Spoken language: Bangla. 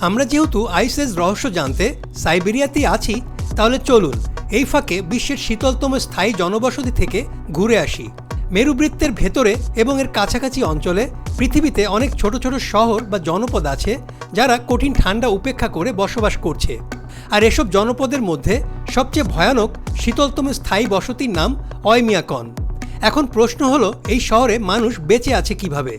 আমরা যেহেতু আইসেস রহস্য জানতে সাইবেরিয়াতেই আছি, তাহলে চলুন এই ফাঁকে বিশ্বের শীতলতম স্থায়ী জনবসতি থেকে ঘুরে আসি। মেরুবৃত্তের ভেতরে এবং এর কাছাকাছি অঞ্চলে পৃথিবীতে অনেক ছোট ছোট শহর বা জনপদ আছে, যারা কঠিন ঠান্ডা উপেক্ষা করে বসবাস করছে। আর এসব জনপদের মধ্যে সবচেয়ে ভয়ানক শীতলতম স্থায়ী বসতির নাম অয়মিয়াকন। এখন প্রশ্ন হলো, এই শহরে মানুষ বেঁচে আছে কীভাবে?